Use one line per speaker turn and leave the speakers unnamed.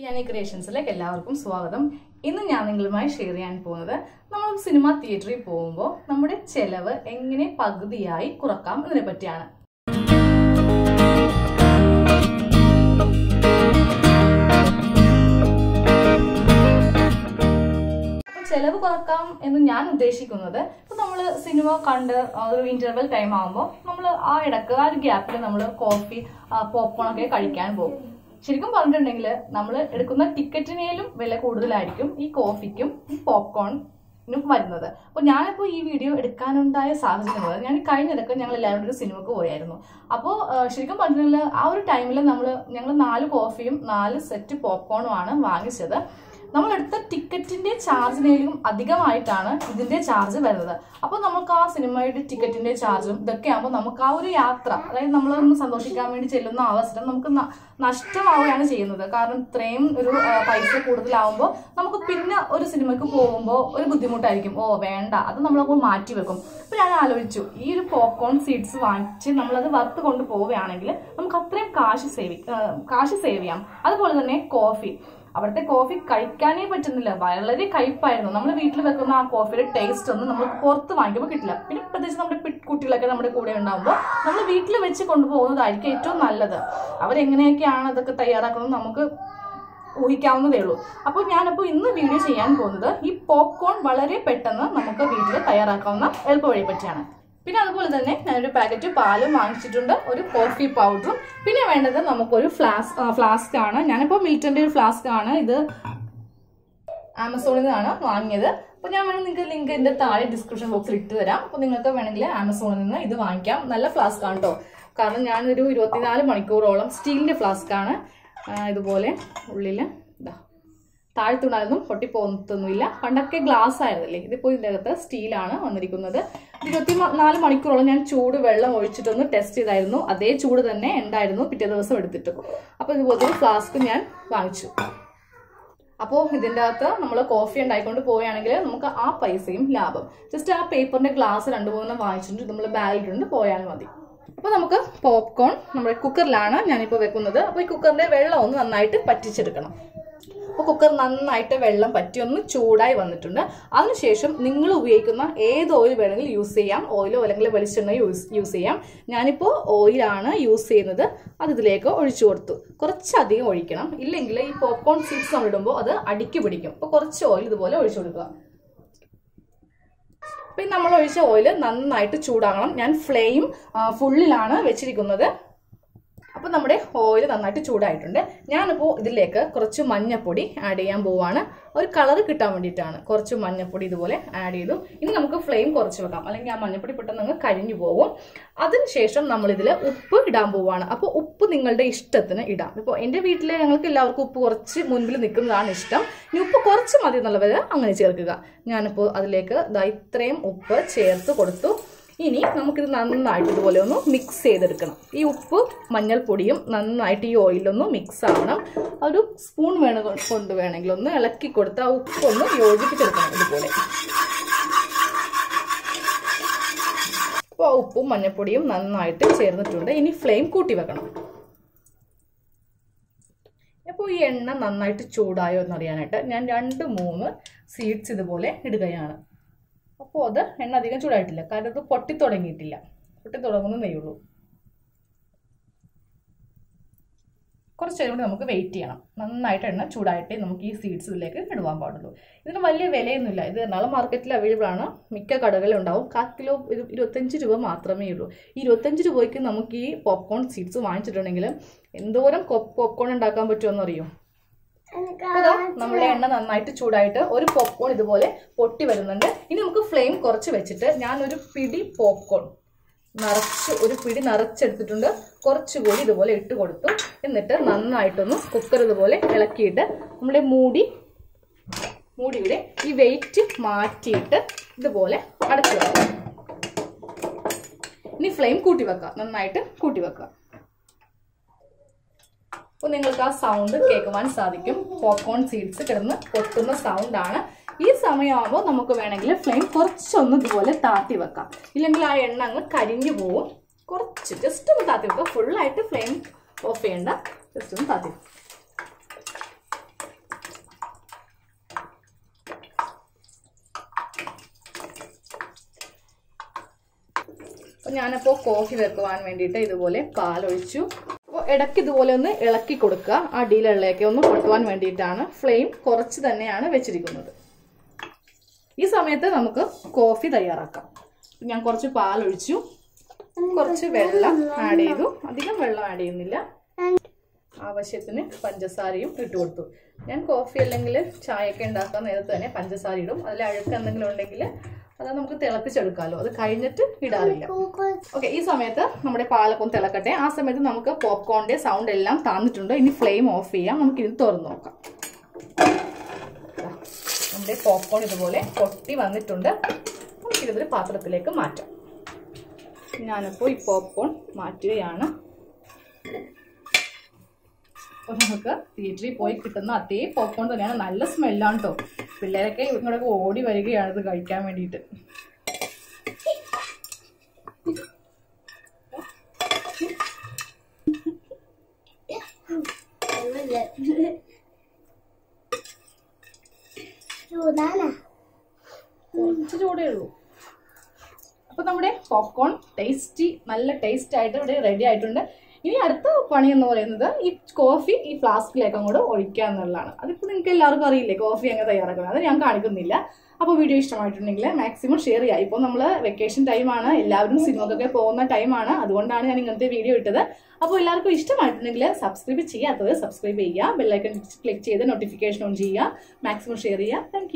ടിയാനി ക്രിയേഷൻസിലേക്ക് എല്ലാവർക്കും സ്വാഗതം. ഇന്ന് ഞാൻ നിങ്ങളുമായി ഷെയർ ചെയ്യാൻ പോകുന്നത് നമ്മൾ സിനിമ തിയേറ്ററിൽ പോകുമ്പോൾ നമ്മുടെ ചെലവ് എങ്ങനെ പകുതിയായി കുറക്കാം എന്നതിനെ പറ്റിയാണ്. ചെലവ് കുറക്കാം എന്ന് ഞാൻ ഉദ്ദേശിക്കുന്നത് ഇപ്പൊ നമ്മൾ സിനിമ കണ്ട് ഒരു ഇന്റർവൽ ടൈം ആകുമ്പോൾ നമ്മൾ ആ ഇടയ്ക്ക് ആ ഒരു ഗ്യാപ്പിൽ നമ്മൾ കോഫി പോപ്കോൺ ഒക്കെ കഴിക്കാൻ പോകും. ശരിക്കും പറഞ്ഞിട്ടുണ്ടെങ്കിൽ നമ്മൾ എടുക്കുന്ന ടിക്കറ്റിനേലും വില കൂടുതലായിരിക്കും ഈ കോഫിക്കും ഈ പോപ്കോണിനും വരുന്നത്. അപ്പോൾ ഞാനിപ്പോൾ ഈ വീഡിയോ എടുക്കാനുണ്ടായ സാഹചര്യം ഞാൻ കഴിഞ്ഞിടക്ക് ഞങ്ങൾ എല്ലാവരും ഒരു സിനിമക്ക് പോയായിരുന്നു. അപ്പോൾ ശരിക്കും പറഞ്ഞിട്ടുണ്ടെങ്കിൽ ആ ഒരു ടൈമിൽ നമ്മൾ ഞങ്ങൾ നാല് കോഫിയും നാല് സെറ്റ് പോപ്കോണും ആണ് വാങ്ങിച്ചത്. നമ്മൾ എടുത്ത ടിക്കറ്റിന്റെ ചാർജിനേലും അധികമായിട്ടാണ് ഇതിന്റെ ചാർജ് വരുന്നത്. അപ്പോൾ നമുക്ക് ആ സിനിമയുടെ ടിക്കറ്റിന്റെ ചാർജും ഇതൊക്കെ ആകുമ്പോൾ നമുക്ക് ആ ഒരു യാത്ര അതായത് നമ്മളൊന്ന് സന്തോഷിക്കാൻ വേണ്ടി ചെല്ലുന്ന അവസരം നമുക്ക് നഷ്ടമാവുകയാണ് ചെയ്യുന്നത്. കാരണം ഇത്രയും ഒരു പൈസ കൂടുതലാവുമ്പോൾ നമുക്ക് പിന്നെ ഒരു സിനിമയ്ക്ക് പോകുമ്പോൾ ഒരു ബുദ്ധിമുട്ടായിരിക്കും. ഓ വേണ്ട അത് നമ്മളപ്പോൾ മാറ്റി വെക്കും. അപ്പോൾ ഞാൻ ആലോചിച്ചു ഈ ഒരു പോപ്കോൺ സീഡ്സ് വാങ്ങിച്ച് നമ്മളത് വറുത്ത് കൊണ്ട് പോവുകയാണെങ്കിൽ നമുക്ക് അത്രയും കാശ് സേവി കാശ് സേവ് ചെയ്യാം. അതുപോലെ തന്നെ കോഫി അവിടുത്തെ കോഫി കഴിക്കാനേ പറ്റുന്നില്ല. വളരെ കയ്പായിരുന്നു. നമ്മൾ വീട്ടിൽ വെക്കുന്ന ആ കോഫിയുടെ ടേസ്റ്റ് ഒന്നും നമ്മൾ പുറത്ത് വാങ്ങിക്കുമ്പോൾ കിട്ടില്ല. പിന്നെ പ്രത്യേകിച്ച് നമ്മുടെ കുട്ടികളൊക്കെ നമ്മുടെ കൂടെ ഉണ്ടാകുമ്പോൾ നമ്മൾ വീട്ടിൽ വെച്ച് കൊണ്ടുപോകുന്നതായിരിക്കും ഏറ്റവും നല്ലത്. അവരെങ്ങനെയൊക്കെയാണ് അതൊക്കെ തയ്യാറാക്കുന്നത് നമുക്ക് ഊഹിക്കാവുന്നതേ ഉള്ളൂ. അപ്പോൾ ഞാനപ്പോൾ ഇന്ന് വീഡിയോ ചെയ്യാൻ പോകുന്നത് ഈ പോപ്കോൺ വളരെ പെട്ടെന്ന് നമുക്ക് വീട്ടിൽ തയ്യാറാക്കാവുന്ന എളുപ്പവഴിയെ പറ്റിയാണ് പിന്നെ അതുപോലെ തന്നെ ഞാനൊരു പാക്കറ്റ് പാലും വാങ്ങിച്ചിട്ടുണ്ട് ഒരു കോഫി പൗഡറും. പിന്നെ വേണ്ടത് നമുക്കൊരു ഫ്ലാസ് ഫ്ലാസ്ക് ആണ് ഞാനിപ്പോൾ മിൽട്ടന്റെ ഒരു ഫ്ലാസ്ക് ആണ് ഇത് ആമസോണിൽ നിന്നാണ് വാങ്ങിയത്. അപ്പോൾ ഞാൻ വേണമെങ്കിൽ നിങ്ങൾക്ക് ലിങ്ക് എന്റെ താഴെ ഡിസ്ക്രിപ്ഷൻ ബോക്സിൽ ഇട്ട് തരാം. അപ്പോൾ നിങ്ങൾക്ക് വേണമെങ്കിൽ ആമസോണിൽ നിന്ന് ഇത് വാങ്ങിക്കാം. നല്ല ഫ്ലാസ്ക് ആണ് കേട്ടോ കാരണം ഞാനൊരു ഇരുപത്തിനാല് മണിക്കൂറോളം സ്റ്റീലിന്റെ ഫ്ലാസ്ക് ആണ് ഇതുപോലെ ഉള്ളിൽ ഇതാ താഴ്ത്തുണ്ടായിരുന്നു പൊട്ടിപ്പോകത്തൊന്നുമില്ല പണ്ടൊക്കെ ഗ്ലാസ് ആയിരുന്നില്ലേ? ഇതിപ്പോൾ ഇതിന്റെ അകത്ത് സ്റ്റീലാണ് വന്നിരിക്കുന്നത്. ഇരുപത്തി നാല് മണിക്കൂറോളം ഞാൻ ചൂട് വെള്ളം ഒഴിച്ചിട്ടൊന്ന് ടെസ്റ്റ് ചെയ്തായിരുന്നു. അതേ ചൂട് തന്നെ ഉണ്ടായിരുന്നു പിറ്റേ ദിവസം എടുത്തിട്ട്. അപ്പോൾ ഇതുപോലത്തെ ഒരു ഫ്ലാസ്ക് ഞാൻ വാങ്ങിച്ചു. അപ്പോൾ ഇതിന്റെ അകത്ത് നമ്മൾ കോഫി ഉണ്ടായിക്കൊണ്ട് പോവുകയാണെങ്കിൽ നമുക്ക് ആ പൈസയും ലാഭം. ജസ്റ്റ് ആ പേപ്പറിന്റെ ഗ്ലാസ് രണ്ട് മൂന്ന് വാങ്ങിച്ചിട്ട് നമ്മൾ ബാഗിലിട്ടുണ്ട് പോയാൽ മതി. അപ്പോൾ നമുക്ക് പോപ്കോൺ നമ്മുടെ കുക്കറിലാണ് ഞാനിപ്പോൾ വെക്കുന്നത്. അപ്പോൾ ഈ കുക്കറിന്റെ വെള്ളം ഒന്ന് നന്നായിട്ട് പറ്റിച്ചെടുക്കണം. അപ്പോൾ കുക്കർ നന്നായിട്ട് വെള്ളം പറ്റി ഒന്ന് ചൂടായി വന്നിട്ടുണ്ട്. അതിനുശേഷം നിങ്ങൾ ഉപയോഗിക്കുന്ന ഏത് ഓയിൽ വേണമെങ്കിലും യൂസ് ചെയ്യാം. ഓയിലോ അല്ലെങ്കിൽ വെളിച്ചെണ്ണ യൂസ് യൂസ് ചെയ്യാം. ഞാനിപ്പോൾ ഓയിലാണ് യൂസ് ചെയ്യുന്നത്. അത് ഇതിലേക്ക് ഒഴിച്ചു കൊടുത്തു. കുറച്ചധികം ഒഴിക്കണം. ഇല്ലെങ്കിൽ ഈ പോപ്കോൺ സീഡ്സ് നമ്മൾ ഇടുമ്പോൾ അത് അടിക്ക് പിടിക്കും. അപ്പോൾ കുറച്ച് ഓയിൽ ഇതുപോലെ ഒഴിച്ചു കൊടുക്കുക. പിന്നെ നമ്മൾ ഒഴിച്ച ഓയിൽ നന്നായിട്ട് ചൂടാകണം. ഞാൻ ഫ്ലെയിം ഫുള്ളിലാണ് വെച്ചിരിക്കുന്നത്. അപ്പോൾ നമ്മുടെ ഓയിൽ നന്നായിട്ട് ചൂടായിട്ടുണ്ട്. ഞാനിപ്പോൾ ഇതിലേക്ക് കുറച്ച് മഞ്ഞപ്പൊടി ആഡ് ചെയ്യാൻ പോവാണ്. ഒരു കളർ കിട്ടാൻ വേണ്ടിയിട്ടാണ് കുറച്ച് മഞ്ഞപ്പൊടി ഇതുപോലെ ആഡ് ചെയ്തു. ഇനി നമുക്ക് ഫ്ലെയിം കുറച്ച് വെക്കാം. അല്ലെങ്കിൽ ആ മഞ്ഞപ്പൊടി പെട്ടെന്ന് അങ്ങ് കരിഞ്ഞു പോകും. അതിനുശേഷം നമ്മളിതിൽ ഉപ്പ് ഇടാൻ പോവാണ്. അപ്പോൾ ഉപ്പ് നിങ്ങളുടെ ഇഷ്ടത്തിന് ഇടാം. ഇപ്പോൾ എന്റെ വീട്ടിൽ ഞങ്ങൾക്ക് എല്ലാവർക്കും ഉപ്പ് കുറച്ച് മുൻപിൽ നിൽക്കുന്നതാണ് ഇഷ്ടം. ഇനി ഉപ്പ് കുറച്ച് മതി എന്നുള്ളവർ അങ്ങനെ ചേർക്കുക. ഞാനിപ്പോൾ അതിലേക്ക് ഇത്രയും ഉപ്പ് ചേർത്ത് കൊടുത്തു. ഇനി നമുക്കിത് നന്നായിട്ട് ഇതുപോലെ ഒന്ന് മിക്സ് ചെയ്തെടുക്കണം. ഈ ഉപ്പ് മഞ്ഞൾപ്പൊടിയും നന്നായിട്ട് ഈ ഓയിലൊന്ന് മിക്സ് ആവണം. ഒരു സ്പൂൺ വേണം കൊണ്ട് വേണമെങ്കിൽ ഒന്ന് ഇളക്കി കൊടുത്ത് ആ ഉപ്പൊന്ന് യോജിപ്പിച്ചെടുക്കണം ഇതുപോലെ. അപ്പോൾ ഉപ്പും മഞ്ഞൾപ്പൊടിയും നന്നായിട്ട് ചേർന്നിട്ടുണ്ട്. ഇനി ഫ്ലെയിം കൂട്ടി വെക്കണം. അപ്പോൾ ഈ എണ്ണ നന്നായിട്ട് ചൂടായോ എന്നറിയാനായിട്ട് ഞാൻ രണ്ട് മൂന്ന് സീഡ്സ് ഇതുപോലെ ഇടുകയാണ്. അപ്പോൾ അത് എണ്ണ അധികം ചൂടായിട്ടില്ല. കാരണം അത് പൊട്ടിത്തുടങ്ങിയിട്ടില്ല പൊട്ടി തുടങ്ങുന്നതേ ഉള്ളൂ. കുറച്ച് നേരം കൂടി നമുക്ക് വെയിറ്റ് ചെയ്യണം. നന്നായിട്ട് എണ്ണ ചൂടായിട്ടേ നമുക്ക് ഈ സീഡ്സ് ഇതിലേക്ക് ഇടുവാൻ പാടുള്ളൂ. ഇതിന് വലിയ വിലയൊന്നുമില്ല. ഇത് നാളെ മാർക്കറ്റിൽ അവൈലബിൾ ആണ്. മിക്ക കടകളിലും ഉണ്ടാവും. കാ കിലോ ഇരുപത്തഞ്ച് രൂപ മാത്രമേ ഉള്ളൂ. ഈ ഇരുപത്തഞ്ച് രൂപയ്ക്ക് നമുക്ക് ഈ പോപ്കോൺ സീഡ്സ് വാങ്ങിച്ചിട്ടുണ്ടെങ്കിൽ എന്തോരം പോപ്കോൺ ഉണ്ടാക്കാൻ പറ്റുമെന്ന് അറിയോ അതാ നമ്മുടെ എണ്ണ നന്നായിട്ട് ചൂടായിട്ട് ഒരു പോപ്കോൺ ഇതുപോലെ പൊട്ടി വരുന്നുണ്ട്. ഇനി നമുക്ക് ഫ്ലെയിം കുറച്ച് വെച്ചിട്ട് ഞാൻ ഒരു പിടി പോപ്കോൺ നിറച്ച് ഒരു പിടി നിറച്ചെടുത്തിട്ടുണ്ട്. കുറച്ചുകൂടി ഇതുപോലെ ഇട്ട് കൊടുത്തു. എന്നിട്ട് നന്നായിട്ടൊന്ന് കുക്കർ ഇതുപോലെ ഇളക്കിയിട്ട് നമ്മുടെ മൂടി മൂടിയുടെ ഈ വെയിറ്റ് മാറ്റിയിട്ട് ഇതുപോലെ അടച്ചു വെക്കാം. ഇനി ഫ്ലെയിം കൂട്ടി വെക്കാം. നന്നായിട്ട് കൂട്ടി വെക്കാം. അപ്പോൾ നിങ്ങൾക്ക് ആ സൗണ്ട് കേൾക്കുവാൻ സാധിക്കും. പോപ്കോൺ സീഡ്സ് കിടന്ന് പൊട്ടുന്ന സൗണ്ടാണ് ഈ സമയമാകുമ്പോൾ നമുക്ക് വേണമെങ്കിൽ ഫ്ലെയിം കുറച്ചൊന്ന് ഇതുപോലെ താത്തി വെക്കാം. ഇല്ലെങ്കിൽ ആ എണ്ണ അങ്ങ് കരിഞ്ഞു പോവും. കുറച്ച് ജസ്റ്റ് ഒന്ന് താത്തി വെക്കുക. ഫുള്ളായിട്ട് ഫ്ലെയിം ഓഫ് ചെയ്യേണ്ട. ജസ്റ്റ് ഒന്ന് താത്തി ഞാനപ്പോൾ കോഫി വെക്കുവാൻ വേണ്ടിയിട്ട് ഇതുപോലെ പാലൊഴിച്ചു. അപ്പോൾ ഇടയ്ക്ക് ഇതുപോലെ ഒന്ന് ഇളക്കി കൊടുക്കുക. അടിയിലുള്ളയൊക്കെ ഒന്ന് പൊട്ടുവാൻ വേണ്ടിയിട്ടാണ് ഫ്ലെയിം കുറച്ച് തന്നെയാണ് വെച്ചിരിക്കുന്നത്. ഈ സമയത്ത് നമുക്ക് കോഫി തയ്യാറാക്കാം. ഞാൻ കുറച്ച് പാലൊഴിച്ചു. കുറച്ച് വെള്ളം ആഡ് ചെയ്തു. അധികം വെള്ളം ആഡ് ചെയ്യുന്നില്ല. ആവശ്യത്തിന് പഞ്ചസാരയും ഇട്ട് കൊടുത്തു. ഞാൻ കോഫി അല്ലെങ്കിൽ ചായയൊക്കെ ഉണ്ടാക്കാൻ നേരത്ത് തന്നെ പഞ്ചസാര ഇടും. അതിൽ അഴുക്ക് എന്തെങ്കിലും ഉണ്ടെങ്കിൽ അത് നമുക്ക് തിളപ്പിച്ചെടുക്കാമല്ലോ അത് കഴിഞ്ഞിട്ട് ഇടാറില്ല. ഓക്കെ ഈ സമയത്ത് നമ്മുടെ പാലപ്പം തിളക്കട്ടെ. ആ സമയത്ത് നമുക്ക് പോപ്കോണിന്റെ സൗണ്ട് എല്ലാം താന്നിട്ടുണ്ട്. ഇനി ഫ്ലെയിം ഓഫ് ചെയ്യാം. നമുക്ക് ഇത് തുറന്നു നോക്കാം. നമ്മുടെ പോപ്കോൺ ഇതുപോലെ പൊട്ടി വന്നിട്ടുണ്ട്. നമുക്കിതൊരു പാത്രത്തിലേക്ക് മാറ്റാം. ഞാനിപ്പോൾ ഈ പോപ്കോൺ മാറ്റുകയാണ്. അപ്പോൾ നമുക്ക് തിയേറ്ററിൽ പോയി കിട്ടുന്ന അതേ പോപ്കോൺ തന്നെയാണ്. നല്ല സ്മെല്ലാണ് കേട്ടോ പിള്ളേരൊക്കെ ഇങ്ങോട്ടൊക്കെ ഓടി വരികയാണ് ഇത് കഴിക്കാൻ വേണ്ടിയിട്ട്. കുറച്ച് ചൂടേ ഉള്ളൂ. അപ്പൊ നമ്മുടെ പോപ്കോൺ ടേസ്റ്റി നല്ല ടേസ്റ്റ് ആയിട്ട് ഇവിടെ റെഡി ആയിട്ടുണ്ട്. ഇനി അടുത്ത പണി എന്ന് പറയുന്നത് ഈ കോഫി ഈ ഫ്ലാസ്കിലേക്ക് അങ്ങോട്ട് ഒഴിക്കുക എന്നുള്ളതാണ്. അതിപ്പോൾ നിങ്ങൾക്ക് എല്ലാവർക്കും അറിയില്ലേ കോഫി എങ്ങനെ തയ്യാറാക്കുന്നത്? അത് ഞാൻ കാണിക്കുന്നില്ല. അപ്പോൾ വീഡിയോ ഇഷ്ടമായിട്ടുണ്ടെങ്കിൽ മാക്സിമം ഷെയർ ചെയ്യുക. ഇപ്പോൾ നമ്മൾ വെക്കേഷൻ ടൈമാണ് എല്ലാവരും സിനിമക്കൊക്കെ പോകുന്ന ടൈമാണ് അതുകൊണ്ടാണ് ഞാൻ ഇങ്ങനത്തെ വീഡിയോ ഇട്ടത്. അപ്പോൾ എല്ലാവർക്കും ഇഷ്ടമായിട്ടുണ്ടെങ്കിൽ സബ്സ്ക്രൈബ് ചെയ്യാത്തത് സബ്സ്ക്രൈബ് ചെയ്യുക. ബെല്ലൈക്കൺ ക്ലിക്ക് ചെയ്ത് നോട്ടിഫിക്കേഷൻ ഓൺ ചെയ്യുക. മാക്സിമം ഷെയർ ചെയ്യുക. താങ്ക്